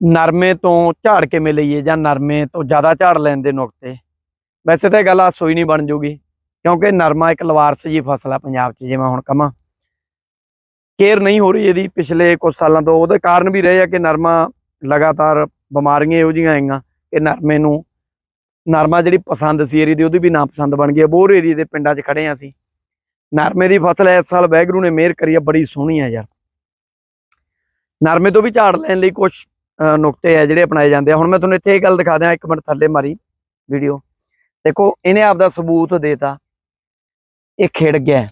ਨਰਮੇ ਤੋਂ ਝਾੜ ਕਿਵੇਂ ਲਈਏ ਜਾਂ ਨਰਮੇ ਤੋਂ ਜ਼ਿਆਦਾ ਝਾੜ ਲੈਣ ਦੇ ਨੁਕਤੇ? ਵੈਸੇ ਤਾਂ ਇਹ ਗੱਲ ਆਸੋਈ ਨਹੀਂ ਬਣ ਜੂਗੀ, ਕਿਉਂਕਿ ਨਰਮਾ ਇੱਕ ਲਵਾਰਸ ਜੀ ਫਸਲ ਆ ਪੰਜਾਬ 'ਚ, ਜਿਵੇਂ ਹੁਣ ਕਮਾ ਕੇਅਰ ਨਹੀਂ ਹੋ ਰਹੀ ਇਹਦੀ, ਪਿਛਲੇ ਕੁਝ ਸਾਲਾਂ ਤੋਂ। ਉਹਦੇ ਕਾਰਨ ਵੀ ਰਹੇ ਆ ਕਿ ਨਰਮਾ ਲਗਾਤਾਰ ਬਿਮਾਰੀਆਂ ਇਹੋ ਜਿਹੀਆਂ ਆਈਆਂ ਕਿ ਨਰਮੇ ਨੂੰ, ਨਰਮਾ ਜਿਹੜੀ ਪਸੰਦ ਸੀ ਏਰੀ ਦੀ ਉਹਦੀ ਵੀ ਨਾ ਪਸੰਦ ਬਣ ਗਈ ਬੋਰ ਏਰੀਏ ਦੇ ਪਿੰਡਾਂ 'ਚ ਖੜੇ ਆ ਅਸੀਂ। ਨਰਮੇ ਦੀ ਫਸਲ ਇਸ ਸਾਲ ਵੈਗਰੂ ਨੇ ਮਿਹਰ ਕਰੀ ਆ, ਬੜੀ ਸੋਹਣੀ ਆ ਯਾਰ। ਨਰਮੇ ਤੋਂ ਵੀ ਝਾੜ ਲੈਣ ਲਈ ਕੁਝ ਨੁਕਤੇ ਆ ਜਿਹੜੇ ਅਪਣਾਏ ਜਾਂਦੇ ਆ। ਹੁਣ ਮੈਂ ਤੁਹਾਨੂੰ ਇੱਥੇ ਇਹ ਗੱਲ ਦਿਖਾ ਦਿਆਂ, ਇੱਕ ਮਿੰਟ ਥੱਲੇ ਮਾਰੀ ਵੀਡੀਓ ਦੇਖੋ, ਇਹਨੇ ਆਪਦਾ ਸਬੂਤ ਦੇਤਾ। ਇਹ ਖਿੜ ਗਿਆ।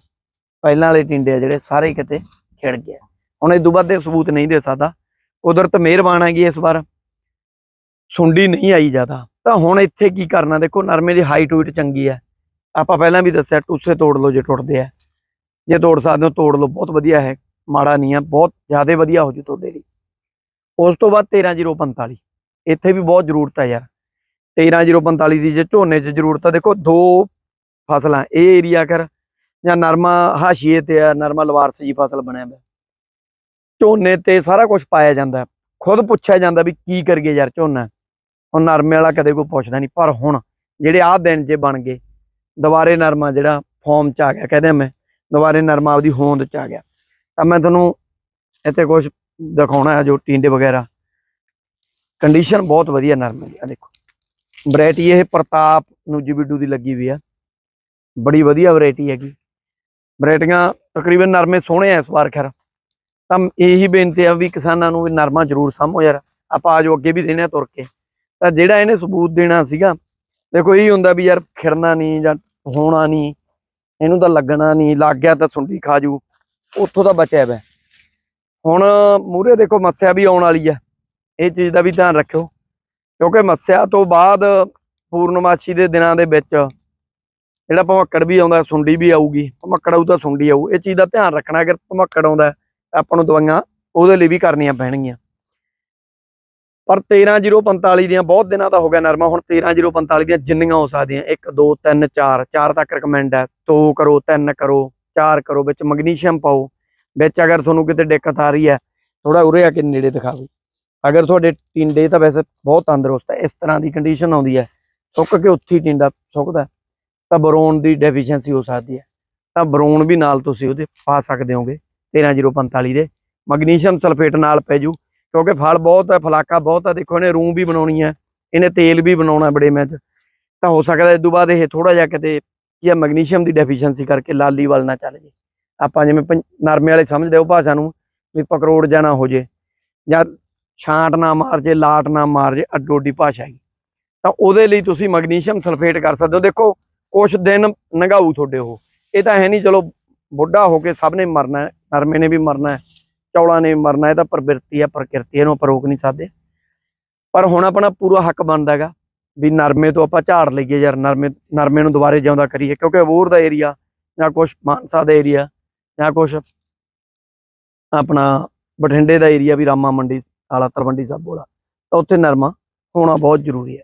ਪਹਿਲਾਂ ਵਾਲੇ ਟਿੰਡੇ ਆ ਜਿਹੜੇ, ਸਾਰੇ ਕਿਤੇ ਖਿੜ ਗਿਆ ਹੁਣ ਇਹ ਤੋਂ ਵੱਧ ਦੇ ਸਬੂਤ ਨਹੀਂ ਦੇ ਸਕਦਾ। ਕੁਦਰਤ ਮਿਹਰਬਾਨ ਹੈਗੀ ਇਸ ਵਾਰ। ਸੁੰਡੀ ਨਹੀਂ ਆਈ ਜ਼ਿਆਦਾ। ਤਾਂ ਹੁਣ ਇੱਥੇ ਕੀ ਕਰਨਾ? ਦੇਖੋ, ਨਰਮੇ ਦੀ ਹਾਈਟ ਹੂਟ ਚੰਗੀ ਹੈ ਆਪਾਂ ਪਹਿਲਾਂ ਵੀ ਦੱਸਿਆ, ਟੁੱਸੇ ਤੋੜ ਲਓ ਜੇ ਟੁੱਟਦੇ ਆ। ਜੇ ਤੋੜ ਸਕਦੇ ਹੋ, ਤੋੜ ਲਓ। ਬਹੁਤ ਵਧੀਆ ਹੈ। ਮਾੜਾ ਨਹੀਂ ਹੈ ਬਹੁਤ ਜ਼ਿਆਦਾ ਵਧੀਆ ਹੋ ਜੂ ਤੁਹਾਡੇ ਲਈ। ਉਸ ਤੋਂ ਬਾਅਦ 13045 ਇੱਥੇ ਵੀ ਬਹੁਤ ਜ਼ਰੂਰਤ ਹੈ ਯਾਰ। 13045 ਦੀ ਜੇ ਝੋਨੇ 'ਚ ਜ਼ਰੂਰਤ ਹੈ ਦੇਖੋ ਦੋ ਫਸਲਾਂ, ਇਹ ਏਰੀਆ ਕਰ, ਜਾਂ ਨਰਮਾ ਹਾਸ਼ੀਏ ਤੇ ਆ, ਨਰਮਾ ਲਵਾਰਸ ਜੀ ਫਸਲ ਬਣਿਆ ਹੋਇਆ ਝੋਨੇ ਤੇ ਸਾਰਾ ਕੁਝ ਪਾਇਆ ਜਾਂਦਾ। ਖੁਦ ਪੁੱਛਿਆ ਜਾਂਦਾ ਵੀ ਕੀ ਕਰੀਏ ਯਾਰ ਝੋਨਾ। ਹੁਣ ਨਰਮੇ ਵਾਲਾ ਕਦੇ ਕੋਈ ਪੁੱਛਦਾ ਨਹੀਂ, ਪਰ ਹੁਣ ਜਿਹੜੇ ਆਹ ਦਿਨ ਜੇ ਬਣ ਗਏ, ਦੁਬਾਰੇ ਨਰਮਾ ਜਿਹੜਾ ਫਾਰਮ 'ਚ ਆ ਗਿਆ, ਕਹਿੰਦੇ ਮੈਂ, ਦੁਬਾਰੇ ਨਰਮਾ ਉਹਦੀ ਹੋਂਦ 'ਚ ਆ ਗਿਆ। ਤਾਂ ਮੈਂ ਤੁਹਾਨੂੰ ਇੱਥੇ ਕੁਝ ਦਿਖਾਉਣਾ ਹੈ ਜੋ ਟਿੰਡੇ ਵਗੈਰਾ। ਕੰਡੀਸ਼ਨ ਬਹੁਤ ਵਧੀਆ ਨਰਮੇ ਦੀ ਆ ਦੇਖੋ। ਵੈਰਾਈਟੀ ਇਹ ਪ੍ਰਤਾਪ ਨੂੰ ਜੀਬੀਡੂ ਦੀ ਲੱਗੀ ਵੀ ਆ। ਬੜੀ ਵਧੀਆ ਵੈਰਾਈਟੀ ਹੈਗੀ। ਵੈਰਾਈਟੀਆਂ ਤਕਰੀਬਨ ਨਰਮੇ ਸੋਹਣੇ ਆ ਇਸ ਵਾਰ, ਖੈਰ। ਤਾਂ ਇਹੀ ਬੇਨਤੀ ਆ ਵੀ ਕਿਸਾਨਾਂ ਨੂੰ ਵੀ ਨਰਮਾ ਜ਼ਰੂਰ ਸਾਂਭੋ ਯਾਰ। ਆਪਾਂ ਆਜੋ ਅੱਗੇ ਵੀ ਦੇਣੇ ਆ ਤੁਰ ਕੇ। ਤਾਂ ਜਿਹੜਾ ਇਹਨੇ ਸਬੂਤ ਦੇਣਾ ਸੀਗਾ, ਦੇਖੋ ਇਹ ਹੁੰਦਾ ਵੀ ਯਾਰ ਖਿੜਨਾ ਨਹੀਂ ਜਾਂ ਹੋਣਾ ਨਹੀਂ, ਇਹਨੂੰ ਤਾਂ ਲੱਗਣਾ ਨਹੀਂ, ਲੱਗ ਗਿਆ ਤਾਂ ਸੁੰਡੀ ਖਾ ਜੂ। ਉੱਥੋਂ ਤਾਂ ਬਚਿਆ ਵੈ ਹੁਣ ਮੂਰੇ ਦੇਖੋ ਮੱਸਿਆ ਵੀ ਆਉਣ ਵਾਲੀ ਆ। ਇਹ ਚੀਜ਼ ਦਾ ਵੀ ਧਿਆਨ ਰੱਖਿਓ। ਕਿਉਂਕਿ ਮੱਸਿਆ ਤੋਂ ਬਾਅਦ ਪੂਰਨਮਾਸ਼ੀ ਦੇ ਦਿਨਾਂ ਦੇ ਵਿੱਚ ਜਿਹੜਾ ਭਮੱਕੜ ਵੀ ਆਉਂਦਾ, ਸੁੰਡੀ ਵੀ ਆਊਗੀ। ਭਮੱਕੜ ਆਊ ਤਾਂ ਸੁੰਡੀ ਆਊ। ਇਹ ਚੀਜ਼ ਦਾ ਧਿਆਨ ਰੱਖਣਾ, ਅਗਰ ਭਮੱਕੜ ਆਉਂਦਾ ਤਾਂ ਆਪਾਂ ਨੂੰ ਦਵਾਈਆਂ ਉਹਦੇ ਲਈ ਵੀ ਕਰਨੀਆਂ ਪੈਣਗੀਆਂ। ਪਰ 13045 ਦੀਆਂ ਬਹੁਤ ਦਿਨਾਂ ਦਾ ਹੋ ਗਿਆ ਨਰਮਾ। ਹੁਣ 13045 ਦੀਆਂ ਜਿੰਨੀਆਂ ਹੋ ਸਕਦੀਆਂ। 1 2 3 4 4 ਤੱਕ ਰეკਮੈਂਡ ਹੈ। 2 ਕਰੋ 3 ਕਰੋ 4 ਕਰੋ, ਵਿੱਚ ਮੈਗਨੀਸ਼ੀਅਮ ਪਾਓ। ਵਿੱਚ ਅਗਰ ਤੁਹਾਨੂੰ ਕਿਤੇ ਦਿੱਕਤ ਆ ਰਹੀ ਹੈ ਥੋੜਾ ਉਰੇ ਆ ਕੇ ਨੇੜੇ ਦਿਖਾਓ। ਅਗਰ ਤੁਹਾਡੇ ਟਿੰਡੇ ਤਾਂ ਵੈਸੇ ਬਹੁਤ ਤੰਦਰੁਸਤ ਹੈ, ਇਸ ਤਰ੍ਹਾਂ ਦੀ ਕੰਡੀਸ਼ਨ ਆਉਂਦੀ ਹੈ। ਸੁੱਕ ਕੇ ਉੱਥੇ ਹੀ ਟਿੰਡਾ ਸੁੱਕਦਾ ਤਾਂ ਬਰੋਨ ਦੀ ਡੈਫੀਸ਼ੀਐਂਸੀ ਹੋ ਸਕਦੀ ਹੈ। ਤਾਂ ਬਰੋਨ ਵੀ ਨਾਲ ਤੁਸੀਂ ਉਹਦੇ ਪਾ ਸਕਦੇ ਹੋਗੇ 13045 ਦੇ। ਮੈਗਨੀਸ਼ੀਅਮ ਸਲਫੇਟ ਨਾਲ ਪੈ ਜੂ, ਕਿਉਂਕਿ ਫਲ ਬਹੁਤ ਹੈ, ਫਲਾਕਾ ਬਹੁਤ ਹੈ, ਦੇਖੋ ਇਹਨੇ ਰੂਮ ਵੀ ਬਣਾਉਣੀ ਹੈ, ਇਹਨੇ ਤੇਲ ਵੀ ਬਣਾਉਣਾ ਬੜੇ ਮੈਚ ਤਾਂ ਹੋ ਸਕਦਾ ਇਸ ਤੋਂ ਬਾਅਦ ਇਹ ਥੋੜਾ ਜਿਹਾ ਕਿਤੇ ਕੀ ਹੈ, ਮੈਗਨੀਸ਼ੀਅਮ ਦੀ ਡੈਫੀਸ਼ੀਐਂਸੀ ਕਰਕੇ ਲਾਲੀ ਵੱਲ ਨਾ ਚੱਲ ਜੇ ਆਪਾਂ ਜਿਵੇਂ ਪੰ- ਨਰਮੇ ਵਾਲੇ ਸਮਝਦੇ ਉਹ ਭਾਸ਼ਾ ਨੂੰ, ਵੀ ਪਕਰੋੜ ਜਾਣਾ ਹੋ ਜੇ, ਜਾਂ ਛਾਂਟ ਨਾ ਮਾਰ ਜੇ, ਲਾਟ ਨਾ ਮਾਰ ਜੇ, ਅੱਡੋ ਅੱਡੀ ਭਾਸ਼ਾ ਹੈਗੀ। ਤਾਂ ਉਹਦੇ ਲਈ ਤੁਸੀਂ ਮੈਗਨੀਸ਼ੀਅਮ ਸਲਫੇਟ ਕਰ ਸਕਦੇ ਹੋ। ਦੇਖੋ, ਕੁਛ ਦਿਨ ਨਗਾਊ ਤੁਹਾਡੇ ਉਹ। ਇਹ ਤਾਂ ਹੈ ਨਹੀਂ ਚਲੋ, ਬੁੱਢਾ ਹੋ ਕੇ ਸਭ ਨੇ ਮਰਨਾ ਹੈ, ਨਰਮੇ ਨੇ ਵੀ ਮਰਨਾ ਹੈ, ਚੌਲਾਂ ਨੇ ਵੀ ਮਰਨਾ ਇਹ ਤਾਂ ਪ੍ਰਵਿਰਤੀ ਹੈ, ਪ੍ਰਕਿਰਤੀ ਇਹਨੂੰ ਆਪਾਂ ਰੋਕ ਨਹੀਂ ਸਕਦੇ। ਪਰ ਹੁਣ ਆਪਣਾ ਪੂਰਾ ਹੱਕ ਬਣਦਾ ਹੈਗਾ, ਵੀ ਨਰਮੇ ਤੋਂ ਆਪਾਂ ਝਾੜ ਲਈਏ ਯਾਰ, ਨਰਮੇ ਨਰਮੇ ਨੂੰ ਦੁਬਾਰੇ ਜਿਉਂਦਾ ਕਰੀਏ, ਕਿਉਂਕਿ ਅਬੋਰ ਦਾ ਏਰੀਆ ਜਾਂ ਕੁਛ ਮਾਨਸਾ ਦਾ ਏਰੀਆ ਜਾਂ ਕੁਛ ਆਪਣਾ ਬਠਿੰਡੇ ਦਾ ਏਰੀਆ ਵੀ ਰਾਮਾ ਮੰਡੀ ਵਾਲਾ ਤਲਵੰਡੀ ਸਾਬੋ ਵਾਲਾ ਤਾਂ ਉੱਥੇ ਨਰਮਾ ਹੋਣਾ ਬਹੁਤ ਜ਼ਰੂਰੀ ਹੈ।